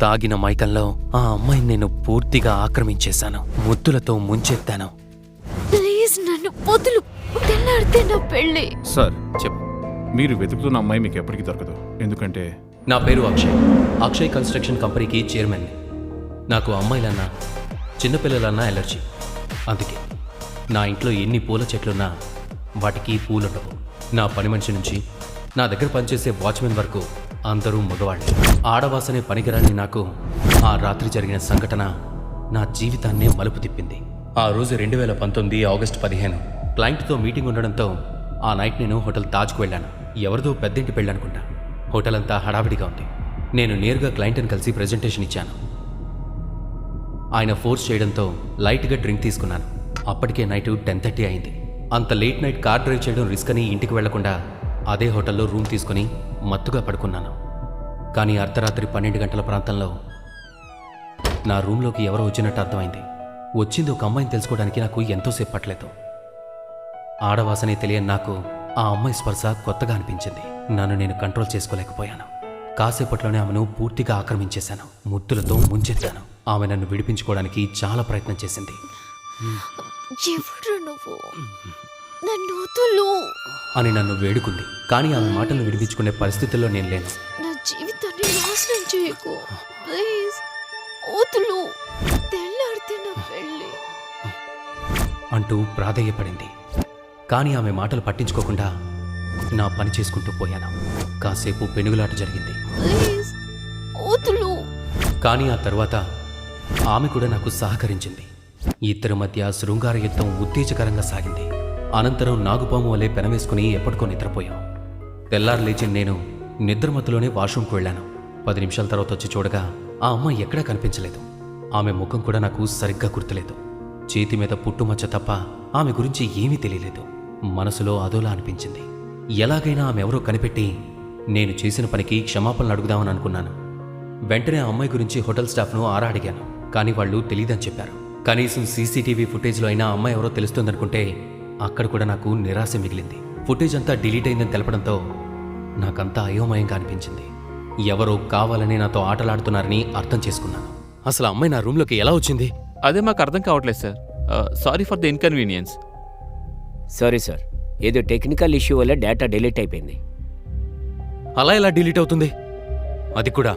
తాగిన మైకంలో ఆ అమ్మాయిని నేను పూర్తిగా ఆక్రమించేశాను. ముద్దులతో ముంచెత్తాను. ప్లీజ్ నన్ను వదులు. నా పెళ్ళి. సార్ చెప్పు. మీరు వెతుకుతున్న అమ్మాయి మీకు ఎప్పటికీ దొరకదు. ఎందుకంటే నా పేరు అక్షయ్. అక్షయ్ కన్స్ట్రక్షన్ కంపెనీకి చైర్మన్. నాకు అమ్మాయిలన్నా చిన్నపిల్లలన్నా ఎలర్జీ. అందుకే నా ఇంట్లో ఎన్ని పూల చెట్లున్నా వాటికి పూలుండవు. నా పని మనిషి నుంచి నా దగ్గర పనిచేసే వాచ్మెన్ వరకు అందరూ మగవాళ్ళే. ఆడవాసనే పనికిరాని నాకు ఆ రాత్రి జరిగిన సంఘటన నా జీవితాన్నే మలుపు తిప్పింది. ఆ రోజు రెండు వేల పంతొమ్మిది ఆగస్టు పదిహేను క్లయింట్తో మీటింగ్ ఉండడంతో ఆ నైట్ నేను హోటల్ తాజ్కు వెళ్ళాను. ఎవరిదో పెద్దింటి పెళ్ళనుకుంటా. హోటల్ అంతా హడావిడిగా ఉంది. నేను నేరుగా క్లయింట్ని కలిసి ప్రెజెంటేషన్ ఇచ్చాను. ఆయన ఫోర్స్ చేయడంతో లైట్గా డ్రింక్ తీసుకున్నాను. అప్పటికే నైట్ టెన్ థర్టీ అయింది. అంత లేట్ నైట్ కార్ డ్రైవ్ చేయడం రిస్క్ అని ఇంటికి వెళ్ళకుండా అదే హోటల్లో రూమ్ తీసుకుని మత్తుగా పడుకున్నాను. కానీ అర్ధరాత్రి పన్నెండు గంటల ప్రాంతంలో నా రూమ్లోకి ఎవరో వచ్చినట్టు అర్థమైంది. వచ్చింది ఒక అమ్మాయిని తెలుసుకోవడానికి నాకు ఎంతోసేపు పట్టలేదు. ఆడవాసనే తెలియని నాకు ఆ అమ్మాయి స్పర్శ కొత్తగా అనిపించింది. నన్ను నేను కంట్రోల్ చేసుకోలేకపోయాను. కాసేపట్లోనే ఆమెను పూర్తిగా ఆక్రమించేశాను. ముద్దులతో ముంచెత్తాను. ఆమె నన్ను విడిపించుకోవడానికి చాలా ప్రయత్నం చేసింది. నువ్వు? అని నన్ను వేడుకుంది. కానీ ఆమె మాటలను విడిపించుకునే పరిస్థితుల్లో నేను లేను. నా జీవితాన్ని నాశనం చేయకు. ప్లీజ్ వదులు. తెల్లారితే నా పెళ్ళి. అంటూ ప్రాధేయపడింది. కానీ ఆమె మాటలు పట్టించుకోకుండా నా పని చేసుకుంటూ పోయాను. కాసేపు పెనుగులాట జరిగింది. ప్లీజ్ కానీ ఆ తర్వాత ఆమె కూడా నాకు సహకరించింది. ఇద్దరి మధ్య శృంగార యుద్ధం ఉత్తేజకరంగా సాగింది. అనంతరం నాగుపాము వలె పెనవేసుకుని ఎప్పటికో నిద్రపోయాం. తెల్లారు లేచి నేను నిద్రమత్తులోనే వాష్రూమ్కి వెళ్ళాను. పది నిమిషాల తర్వాత వచ్చి చూడగా ఆ అమ్మ ఎక్కడా కనిపించలేదు. ఆమె ముఖం కూడా నాకు సరిగ్గా గుర్తులేదు. చేతి మీద పుట్టుమచ్చ తప్ప ఆమె గురించి ఏమీ తెలియలేదు. మనసులో అదోలా అనిపించింది. ఎలాగైనా ఆమె ఎవరో కనిపెట్టి నేను చేసిన పనికి క్షమాపణలు అడుగుదామని అనుకున్నాను. వెంటనే ఆ అమ్మాయి గురించి హోటల్ స్టాఫ్ను ఆరా అడిగాను. కానీ వాళ్ళు తెలియదని చెప్పారు. కనీసం సీసీటీవీ ఫుటేజ్లో అయినా ఆ అమ్మాయి ఎవరో తెలుస్తుందనుకుంటే అక్కడ కూడా నాకు నిరాశ మిగిలింది. ఫుటేజ్ అంతా డిలీట్ అయిందని తెలపడంతో నాకంతా అయోమయంగా అనిపించింది. ఎవరో కావాలని నాతో ఆటలాడుతున్నారని అర్థం చేసుకున్నాను. అసలు అమ్మాయి నా రూమ్లోకి ఎలా వచ్చింది? అదే మాకు అర్థం కావట్లేదు sir. Sorry for the inconvenience. Sorry sir. ఏదో టెక్నికల్ ఇష్యూ వల్ల డేటా డిలీట్ అయిపోయింది. అలా ఎలా డిలీట్ అవుతుంది? అది కూడా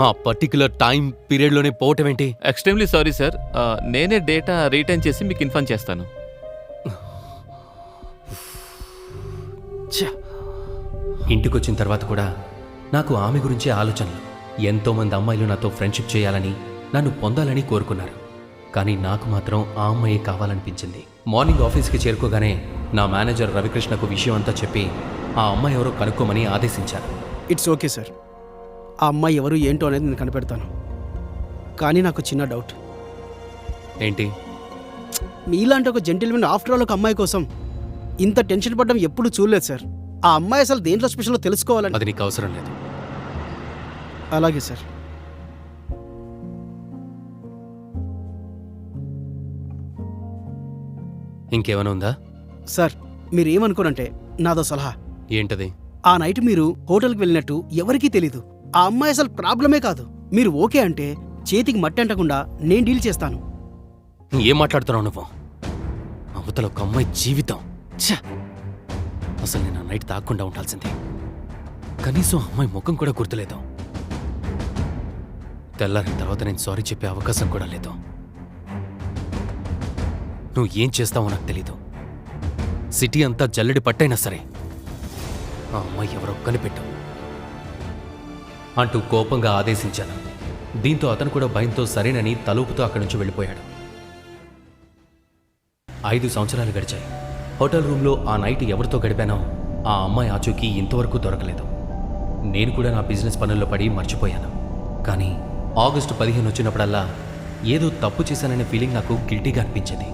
ఆ పర్టికులర్ టైం పీరియడ్లోనే పోవటం ఏంటి ఎక్స్ట్రీమ్లీ సారీ సార్. నేనే డేటా రీటైన్ చేసి మీకు ఇన్ఫార్మ్ చేస్తాను. ఇంటికొచ్చిన తర్వాత కూడా నాకు ఆమె గురించే ఆలోచనలు. ఎంతోమంది అమ్మాయిలు నాతో ఫ్రెండ్షిప్ చేయాలని నన్ను పొందాలని కోరుకున్నారు. కానీ నాకు మాత్రం ఆ అమ్మాయే కావాలనిపించింది. మార్నింగ్ ఆఫీస్కి చేరుకోగానే నా మేనేజర్ రవికృష్ణకు విషయం అంతా చెప్పి ఆ అమ్మాయి ఎవరో కనుక్కోమని ఆదేశించారు. It's okay sir. ఆ అమ్మాయి ఎవరు ఏంటో అనేది నేను కనిపెడతాను. కానీ నాకు చిన్న డౌట్. ఏంటి? మీలాంటి ఒక జెంటిల్మెన్ ఆఫ్టర్ ఆల్ ఒక అమ్మాయి కోసం ఇంత టెన్షన్ పడడం ఎప్పుడు చూడలేదు సార్. ఆ అమ్మాయి అసలు దేంట్లో స్పెషల్లో తెలుసుకోవాలని అది నీకు అవసరం లేదు. అలాగే సార్. ఇంకేమైనా ఉందా? సార్ మీరు ఏమనుకోనంటే నాదో సలహా. ఏంటది? ఆ నైట్ మీరు హోటల్కి వెళ్ళినట్టు ఎవరికీ తెలీదు. ఆ అమ్మాయి అసలు ప్రాబ్లమే కాదు. మీరు ఓకే అంటే చేతికి మట్టి అంటకుండా నేను డీల్ చేస్తాను. ఏం మాట్లాడుతున్నావు నువ్వు? అవతల ఒక అమ్మాయి జీవితం! అసలు నేను నైట్ తాగకుండా ఉండాల్సిందే. కనీసం అమ్మాయి ముఖం కూడా గుర్తులేదు. తెల్లారిన తర్వాత నేను సారీ చెప్పే అవకాశం కూడా లేదు. నువ్వు ఏం చేస్తావో నాకు తెలీదు. సిటీ అంతా జల్లెడి పట్టైనా సరే ఆ అమ్మాయి ఎవరో కనిపెట్టు. అంటూ కోపంగా ఆదేశించాను. దీంతో అతను కూడా భయంతో సరేనని తలుపుతో అక్కడి నుంచి వెళ్ళిపోయాడు. ఐదు సంవత్సరాలు గడిచాయి. హోటల్ రూమ్లో ఆ నైట్ ఎవరితో గడిపానో ఆ అమ్మాయి ఆచూకీ ఇంతవరకు దొరకలేదు. నేను కూడా నా బిజినెస్ పనుల్లో పడి మర్చిపోయాను. కానీ ఆగస్టు పదిహేను వచ్చినప్పుడల్లా ఏదో తప్పు చేశాననే ఫీలింగ్ నాకు గిల్టీగా అనిపించింది.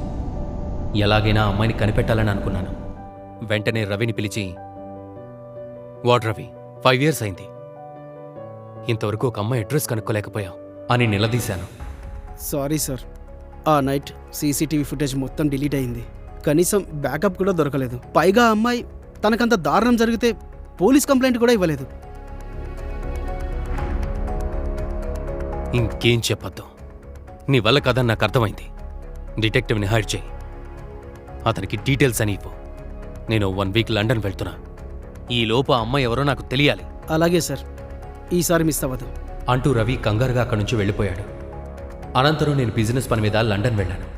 ఎలాగైనా అమ్మాయిని కనిపెట్టాలని అనుకున్నాను. వెంటనే రవిని పిలిచి వాడ్ రవి ఫైవ్ ఇయర్స్ అయింది. ఇంతవరకు ఒక అమ్మాయి అడ్రస్ కనుక్కోలేకపోయా అని నిలదీశాను. Sorry sir. ఆ నైట్ సీసీటీవీ ఫుటేజ్ మొత్తం డిలీట్ అయింది. కనీసం బ్యాకప్ కూడా దొరకలేదు. పైగా అమ్మాయి తనకంత దారుణం జరిగితే పోలీస్ కంప్లైంట్ కూడా ఇవ్వలేదు. ఇంకేం చెప్పొద్దు. నీ వల్ల కదా నాకు అర్థమైంది. డిటెక్టివ్ని హైర్ చేయి. అతనికి డీటెయిల్స్ అని ఇవ్వు. నేను వన్ వీక్ లండన్ వెళ్తున్నా. ఈ లోపు ఆ అమ్మాయి ఎవరో నాకు తెలియాలి. అలాగే సార్. ఈసారి మిస్ అవ్వదు. అంటూ రవి కంగారుగా అక్కడి నుంచి వెళ్ళిపోయాడు. అనంతరం నేను బిజినెస్ పని మీద లండన్ వెళ్ళాను.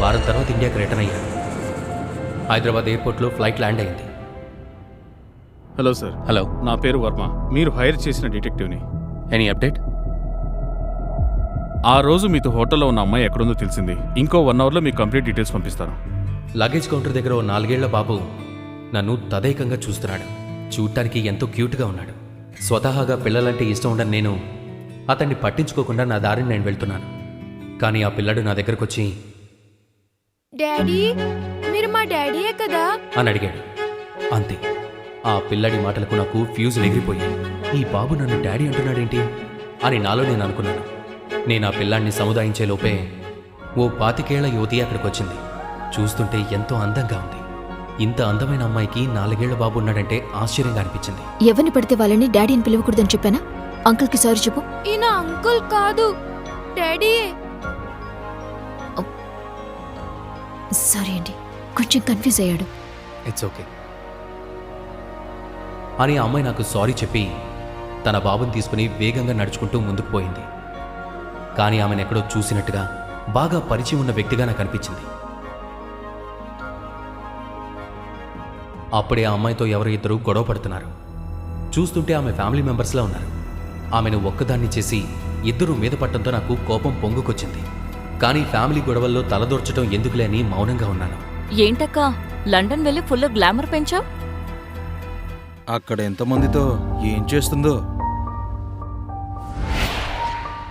వారం తర్వాత ఇండియాకి రిటర్న్ అయ్యాను. హైదరాబాద్ ఎయిర్పోర్ట్లో ఫ్లైట్ ల్యాండ్ అయింది. Hello sir. హలో. నా పేరు వర్మ. మీరు హైర్ చేసిన డిటెక్టివ్ని. ఎనీ అప్డేట్ ఆ రోజు మీతో హోటల్లో ఉన్న అమ్మాయి ఎక్కడుందో తెలిసింది. ఇంకో వన్ అవర్లో మీకు కంప్లీట్ డీటెయిల్స్ పంపిస్తాను. లగేజ్ కౌంటర్ దగ్గర ఓ నాలుగేళ్ళ బాబు నన్ను తదేకంగా చూస్తున్నాడు. చూడటానికి ఎంతో క్యూట్గా ఉన్నాడు. స్వతహాగా పిల్లలంటే ఇష్టం ఉండని నేను అతన్ని పట్టించుకోకుండా నా దారిని నేను వెళ్తున్నాను. కానీ ఆ పిల్లడు నా దగ్గరకు వచ్చి డాడీ మీరు మా డాడీయే కదా? అని అడిగాడు. అంతే. ఆ పిల్లడి మాటలకు నాకు ఫ్యూజ్ ఎగిరిపోయాయి. ఈ బాబు నన్ను డాడీ అంటున్నాడేంటి? అని నాలో నేను అనుకున్నాను. నేను ఆ పిల్లాన్ని సముదాయించే లోపే ఓ పాతికేళ్ళ యువతి అక్కడికి వచ్చింది చూస్తుంటే ఎంతో అందంగా ఉంది. ఇంత అందమైన అమ్మాయికి నాలుగేళ్ళ బాబు ఉన్నాడంటే ఆశ్చర్యంగా అనిపించింది. ఎవరిని పడితే వాళ్ళని డాడీ అని పిలవకూడదని చెప్పానా? అంకుల్కి సారీ చెప్పు. ఈయన అంకుల్ కాదు. డాడీయే సారీ అండి కొంచెం కన్ఫ్యూజ్ అయ్యాడు. ఇట్స్ ఓకే అని ఆ అమ్మాయి నాకు సారీ చెప్పి తన బాబుని తీసుకుని వేగంగా నడుచుకుంటూ ముందుకు పోయింది. కానీ ఆమెను ఎక్కడో చూసినట్టుగా బాగా పరిచయం ఉన్న వ్యక్తిగా నాకు అనిపించింది. అప్పుడే ఆ అమ్మాయితో ఎవరో ఇద్దరు గొడవ పడుతున్నారు. చూస్తుంటే ఆమె ఫ్యామిలీ మెంబర్స్లా ఉన్నారు. ఆమెను ఒక్కదాన్ని చేసి ఇద్దరు మీద పట్టడంతో నాకు కోపం పొంగుకొచ్చింది. కానీ ఫ్యామిలీ గొడవల్లో తలదూర్చడం ఎందుకులే అని మౌనంగా ఉన్నాను. ఏంటక్కా? లండన్ వెళ్ళి ఫుల్ గ్లామర్ పెంచావు? అక్కడ ఎంతమందితో ఏం చేస్తుందో?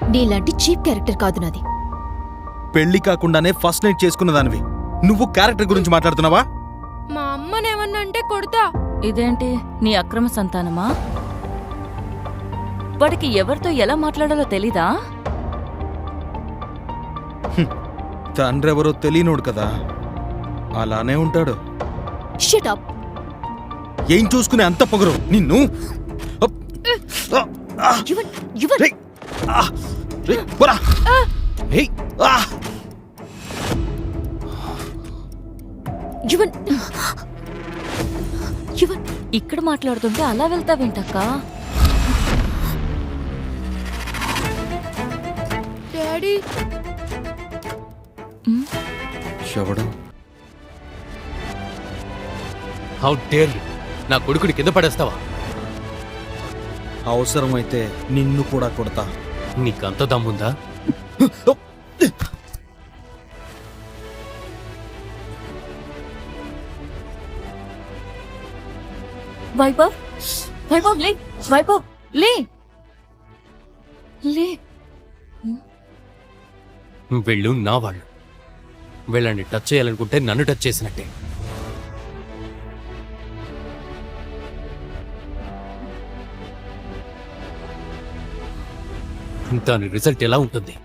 నీలాంటి చీప్ క్యారెక్టర్ కాదు నాది. పెళ్ళి కాకుండానే ఫస్ట్ నైట్ చేసుకున్న దానివి. నువ్వు క్యారెక్టర్ గురించి మాట్లాడుతున్నావా? మా అమ్మనేమన్నా అంటే కొడతా. ఇదేంటి? నీ అక్రమ సంతానమా? వాడికి ఎవరితో ఎలా మాట్లాడాలో తెలీదా? తండ్రి ఎవరో తెలియనోడు కదా అలానే ఉంటాడు షట్ అప్ ఏం చూసుకునే అంత పొగరు నిన్ను అప్! ఆ! ఆ! యువన్ యువన్ రేయ్! ఆ! రేయ్, పోరా! ఏయ్! ఆ! యువన్ యువన్ ఇక్కడ మాట్లాడుతుంటే అలా వెళ్తావేంటక్కా డాడీ శవడం? హౌ డేర్ యూ నా కొడుకుని కింద పడేస్తావా? అవసరమైతే నిన్ను కూడా కొడతా. నీకంత దమ్ముందా? వైభవ్? వైభవ్ లే వైభవ్ లే. లే. వీళ్ళు నా వాళ్ళు. వీళ్ళని టచ్ చేయాలనుకుంటే నన్ను టచ్ చేసినట్టే. దాని రిజల్ట్ ఎలా ఉంటుంది?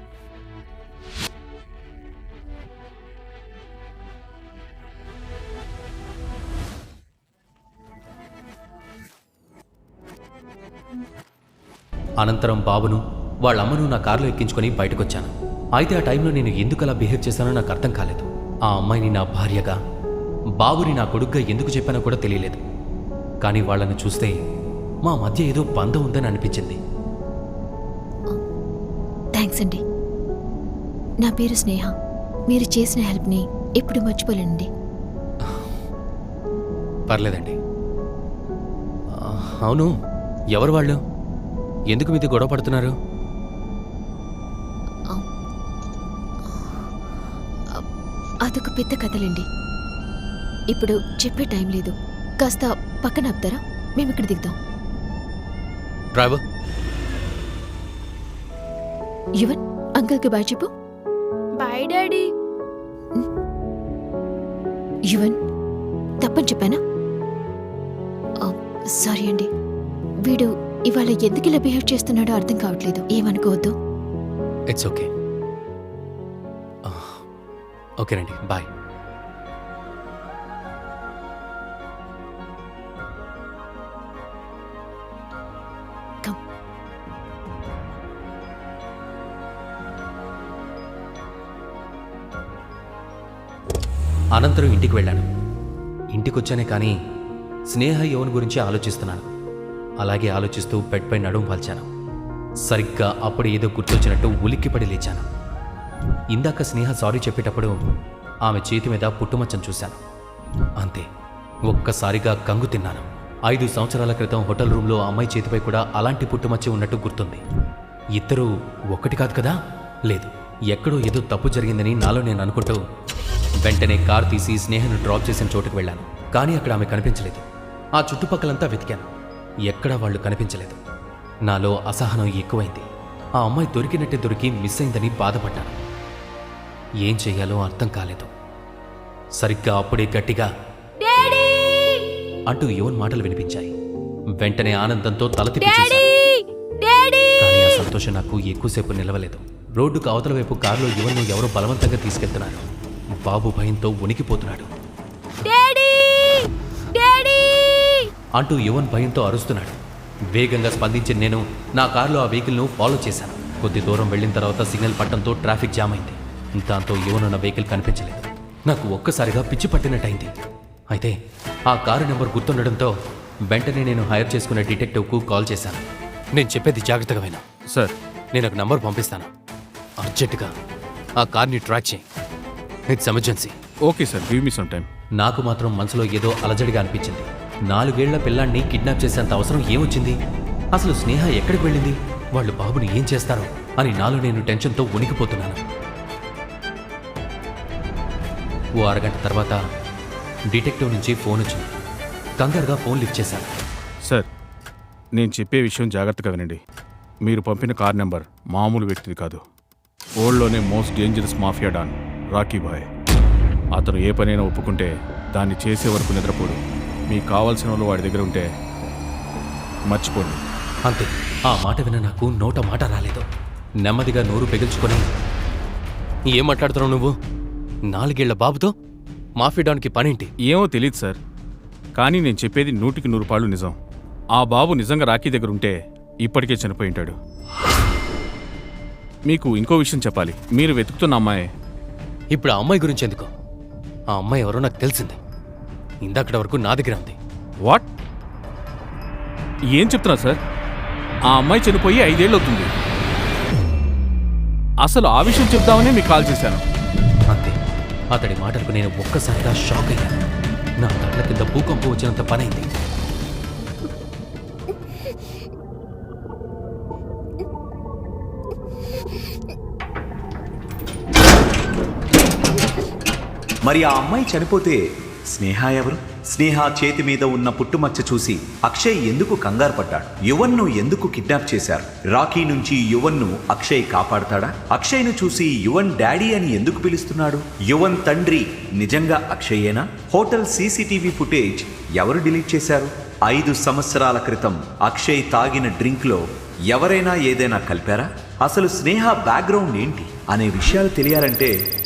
అనంతరం బాబును వాళ్ళ అమ్మను నా కారులో ఎక్కించుకొని బయటకొచ్చాను. అయితే ఆ టైంలో నేను ఎందుకు అలా బిహేవ్ చేశానో నాకు అర్థం కాలేదు. ఆ అమ్మాయిని నా భార్యగా బాబుని నా కొడుగ్గా ఎందుకు చెప్పానో కూడా తెలియలేదు. కానీ వాళ్ళని చూస్తే మా మధ్య ఏదో బంధం ఉందని అనిపించింది. థ్యాంక్స్ అండి. నా పేరు స్నేహ. మీరు చేసిన హెల్ప్ని ఎప్పుడు మర్చిపోలేనండి. పర్లేదండి. అవును ఎవరు వాళ్ళు? ఎందుకు మీది గొడవ పడుతున్నారు? పెద్ద కథలండి. ఇప్పుడు చెప్పే టైం లేదు. కాస్త పక్కన ఆపుతారా? మేము ఇక్కడ దిగుతాం. డ్రైవర్? యువన్ అంకుల్కి బాయ్ చెప్పు. Bye daddy. యువన్ తప్పని చెప్పానా? సారీ అండి. వీడు ఇవాళ ఎందుకు ఇలా బిహేవ్ చేస్తున్నాడో అర్థం కావట్లేదు. ఏమనుకోవద్దు. ఇట్స్ ఓకే ఓకేనండి బాయ్. అనంతరం ఇంటికి వెళ్ళాను. ఇంటికొచ్చానే కానీ స్నేహ యోన్ గురించి ఆలోచిస్తున్నాను. అలాగే ఆలోచిస్తూ బెడ్పై నడుము వాల్చాను. సరిగ్గా అప్పుడు ఏదో గుర్తొచ్చినట్టు ఉలిక్కిపడి లేచాను. ఇందాక స్నేహ సారీ చెప్పేటప్పుడు ఆమె చేతి మీద పుట్టుమచ్చను చూశాను. అంతే ఒక్కసారిగా కంగు తిన్నాను. ఐదు సంవత్సరాల క్రితం హోటల్ రూమ్లో అమ్మాయి చేతిపై కూడా అలాంటి పుట్టుమచ్చ ఉన్నట్టు గుర్తుంది. ఇద్దరూ ఒక్కటి కాదు కదా? లేదు ఎక్కడో ఏదో తప్పు జరిగిందని నాలో నేను అనుకుంటూ వెంటనే కార్ తీసి స్నేహను డ్రాప్ చేసిన చోటుకు వెళ్ళాను. కానీ అక్కడ ఆమె కనిపించలేదు. ఆ చుట్టుపక్కలంతా వెతికాను. ఎక్కడా వాళ్ళు కనిపించలేదు. నాలో అసహనం ఎక్కువైంది. ఆ అమ్మాయి దొరికినట్టే దొరికి మిస్ అయిందని బాధపడ్డాను. ఏం చెయ్యాలో అర్థం కాలేదు. సరిగ్గా అప్పుడే గట్టిగా అంటూ యువన్ మాటలు వినిపించాయి. వెంటనే ఆనందంతో తల తిప్పి. కానీ ఆ సంతోషం నాకు ఎక్కువసేపు నిలవలేదు. రోడ్డుకు అవతల వైపు కారులో యువన్ను ఎవరో బలవంతంగా తీసుకెళ్తున్నారు. బాబు భయంతో ఉనికిపోతున్నాడు. అంటూ యువన్ భయంతో అరుస్తున్నాడు. వేగంగా స్పందించిన నేను నా కారులో ఆ వెహికల్ను ఫాలో చేశాను. కొద్ది దూరం వెళ్ళిన తర్వాత సిగ్నల్ పట్టడంతో ట్రాఫిక్ జామ్ అయింది. దాంతో యువన్ ఉన్న వెహికల్ కనిపించలేదు. నాకు ఒక్కసారిగా పిచ్చి పట్టినట్టయింది. అయితే ఆ కారు నెంబర్ గుర్తుండడంతో వెంటనే నేను హైర్ చేసుకున్న డిటెక్టివ్కు కాల్ చేశాను. నేను చెప్పేది జాగ్రత్తగా విను. సార్. నేను ఒక నంబర్ పంపిస్తాను. అర్జెంటుగా ఆ కార్ని ట్రాక్ చేయి. It's emergency. Okay sir give me some time నాకు మాత్రం మనసులో ఏదో అలజడిగా అనిపించింది. నాలుగేళ్ళ పిల్లాన్ని కిడ్నాప్ చేసేంత అవసరం ఏమొచ్చింది? అసలు స్నేహ ఎక్కడికి వెళ్ళింది? వాళ్ళు బాబుని ఏం చేస్తారో అని నాలో నేను టెన్షన్తో ఉనికిపోతున్నాను ఓ అరగంట తర్వాత డిటెక్టివ్ నుంచి ఫోన్ వచ్చింది. కంగారుగా ఫోన్ లిఫ్ట్ చేశాను సార్ నేను చెప్పే విషయం జాగ్రత్తగా వినండి. మీరు పంపిన కార్ నెంబర్ మామూలు వ్యక్తిది కాదు. ఓల్డ్లోనే most dangerous mafia don Rocky Bhai. అతను ఏ పనైనా ఒప్పుకుంటే దాన్ని చేసే వరకు నిద్రపోడు. మీకు కావాల్సిన వాళ్ళు వాడి దగ్గర ఉంటే మర్చిపోండి. అంతే. ఆ మాట విన నాకు నోట మాట రాలేదు. నెమ్మదిగా నోరు పెగిల్చుకొని ఏం మాట్లాడుతున్నావు నువ్వు? నాలుగేళ్ళ బాబుతో మాఫిడాన్కి పనేంటి? ఏమో తెలియదు సార్. కానీ నేను చెప్పేది నూటికి నూరు పాళ్ళు నిజం. ఆ బాబు నిజంగా రాకీ దగ్గర ఉంటే ఇప్పటికే చనిపోయి ఉంటాడు. మీకు ఇంకో విషయం చెప్పాలి. మీరు వెతుకుతున్న అమ్మాయి. ఇప్పుడు ఆ అమ్మాయి గురించి ఎందుకు? ఆ అమ్మాయి ఎవరో నాకు తెలిసింది. ఇందాకటి వరకు నా దగ్గర ఉంది. వాట్? ఏం చెప్తున్నా సార్? ఆ అమ్మాయి చనిపోయి ఐదేళ్ళు అవుతుంది. అసలు ఆ విషయం చెప్దామనే మీకు కాల్ చేశాను. అంతే. అతడి మాటలకు నేను ఒక్కసారిగా షాక్ అయ్యాను. నా కళ్ళ కింద భూకంపం వచ్చినంత పనైంది. మరి ఆ అమ్మాయి చనిపోతే స్నేహ ఎవరు? స్నేహ చేతి మీద ఉన్న పుట్టుమచ్చ చూసి అక్షయ్ ఎందుకు కంగారు పడ్డాడు? యువన్ను ఎందుకు కిడ్నాప్ చేశారు? రాఖీ నుంచి యువన్ను అక్షయ్ కాపాడతాడా? అక్షయ్ను చూసి యువన్ డాడీ అని ఎందుకు పిలుస్తున్నాడు? యువన్ తండ్రి నిజంగా అక్షయేనా? హోటల్ సీసీటీవీ ఫుటేజ్ ఎవరు డిలీట్ చేశారు? ఐదు సంవత్సరాల క్రితం అక్షయ్ తాగిన డ్రింక్లో ఎవరైనా ఏదైనా కలిపారా? అసలు స్నేహ బ్యాక్గ్రౌండ్ ఏంటి? అనే విషయాలు తెలియాలంటే